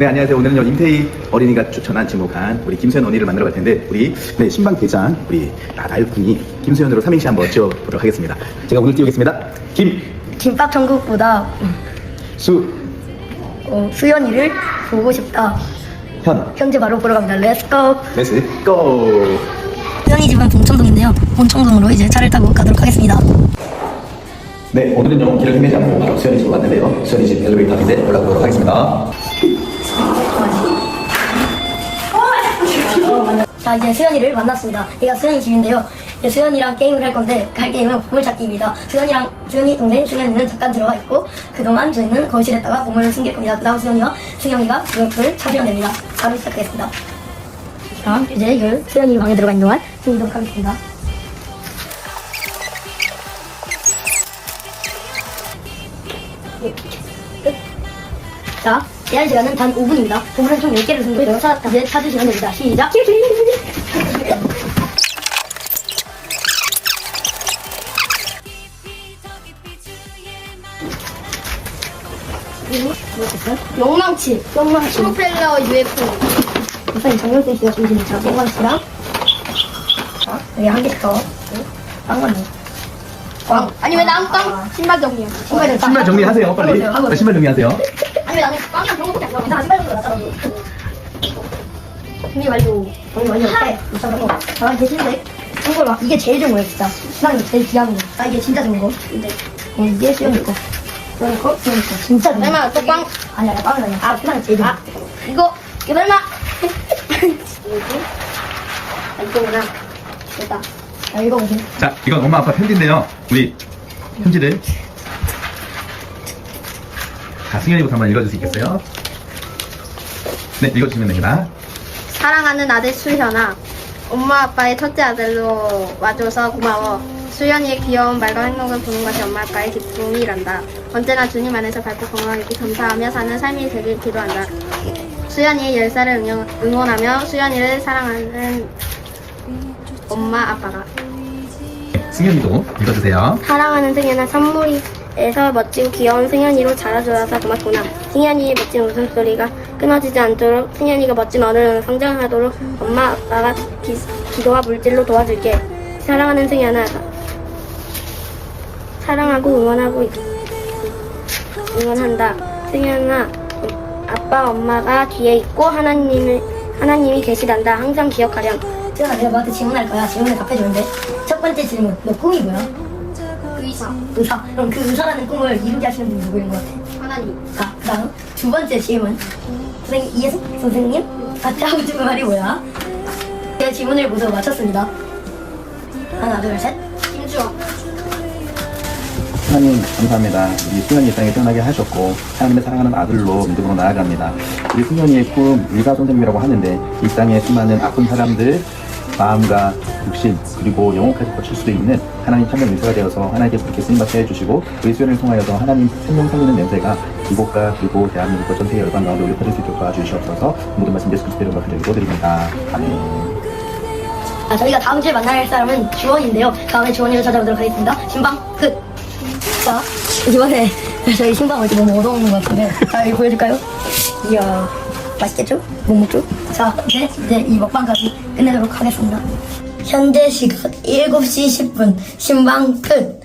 네, 안녕하세요. 오늘은요, 임태희 어린이가 추천한 지목한 우리 김수현 언니를 만나러 갈 텐데, 우리, 네, 신방 대장, 우리, 아, 나일군이 김수현으로 삼행시 한번 지어보도록 하겠습니다. 제가 오늘 띄우겠습니다. 김, 김밥 천국보다 수, 어, 수연이를 보고 싶다. 현, 현재 바로 보러 갑니다. 렛츠고! 레스, 고! 수연이 집은 봉천동인데요. 봉천동으로 이제 차를 타고 가도록 하겠습니다. 네, 오늘은요, 길을 헤매지 않고 바로 수현이 집으로 왔는데요. 수현이 집 엘리베이터 앞인데 올라가도록 하겠습니다. 자, 이제 수연이를 만났습니다. 얘가 수연이 집인데요. 이제 수연이랑 게임을 할 건데, 할 게임은 보물찾기입니다. 수연이랑, 수연이 동생 수연이는 잠깐 들어와 있고, 그동안 저희는 거실에다가 보물을 숨길 겁니다. 그 다음 수연이와 승영이가 그걸 찾으면 됩니다. 바로 시작하겠습니다. 자, 이제 이걸 수연이 방에 들어가 있는 동안 숨기도록 하겠습니다. 끝. 자, 제한 시간은 단 5분입니다. 보물은 총 10개를 숨겨요. 자, 이제 찾으시면 됩니다. 시작! 욕망치 똥망치. 프로펠러 UFO 우선 정렬된 씨가 주시는 자, 똥망치랑 자, 여기 한 개씩 더. 빵 맞네. 꽝. 아니 왜 나는 빵 신발 정리야 신발 정리하세요, 빨리. 아, 신발 정리하세요. 아니 왜 나는 빵이랑 그런 이게 제일 좋은 거예요, 진짜. 시간이 제일 귀한 거. 아, 이게 진짜 좋은 거. 근데, 어, 이게 수영이 거. 수영이 거, 수영이 거. 진짜 좋은 거. 설마 또 빵? 아니야, 나 빵은 아니야. 아, 시간이 제일 거. 이거 이거 설마 아, 이거구나. 됐다. 자, 읽어보세요. 자, 이건 엄마 아빠 편지인데요. 우리 편지를. 자, 승현이부터 한번 읽어줄 수 있겠어요? 네, 읽어주시면 됩니다. 사랑하는 아들 수현아 엄마 아빠의 첫째 아들로 와줘서 고마워 수현이의 귀여운 말과 행동을 보는 것이 엄마 아빠의 기쁨이란다 언제나 주님 안에서 밝고 건강하게 감사하며 사는 삶이 되길 기도한다 수현이의 열사를 응원, 응원하며 수현이를 사랑하는 엄마 아빠가 네, 승현이도 읽어주세요. 사랑하는 승현아 선물이에서 멋지고 귀여운 승현이로 자라줘서 고맙구나. 승현이의 멋진 웃음소리가 끊어지지 않도록 승현이가 멋진 어른으로 성장하도록 엄마 아빠가 기, 기도와 물질로 도와줄게. 사랑하는 승현아 사랑하고 응원하고 있- 응원한다. 승현아 아빠 엄마가 뒤에 있고 하나님을 하나님이 계시단다. 항상 기억하렴. 수연아, 내가 너한테 질문할 거야. 질문을 답해주는데. 첫 번째 질문. 너 꿈이 뭐야? 의사 의사. 그럼 그 의사라는 꿈을 이루게 하시는 분이 누구인 것 같아? 하나님 자, 그 다음. 두 번째 질문. 선생님, 이해숙 선생님? 같이 하고 싶은 말이 뭐야? 제 질문을 모두 마쳤습니다. 하나, 둘, 셋. 김주원 하나님 감사합니다. 우리 수현이 이 땅에 태어나게 하셨고 하나님의 사랑하는 아들로 믿음으로 나아갑니다. 우리 수현이의 꿈 일가 선생님이라고 하는데 이 땅에 수많은 아픈 사람들 마음과 육신 그리고 영혼까지 거칠 수도 있는 하나님 참된 의사가 되어서 하나님께 그렇게 쓰임받게 해주시고 우리 수현을 통하여서 하나님 생명 살리는 냄새가 이곳과 그리고 대한민국과 전 세계 열방 가운데 올려 퍼질 수 있도록 도와주시옵소서 모든 말씀 예수 그리스도의 이름으로 기도드립니다. 아멘. 아, 저희가 다음 주에 만날 사람은 주원인데요. 다음에 주원이를 찾아보도록 하겠습니다. 신방 끝. 자, 이번에 저희 신방을 좀 너무 얻어먹는 것 같은데. 자, 이거 보여줄까요? 이야, 맛있겠죠? 못 먹죠? 자, 이제, 이제 이 먹방까지 끝내도록 하겠습니다. 현재 시각 7시 10분. 신방 끝.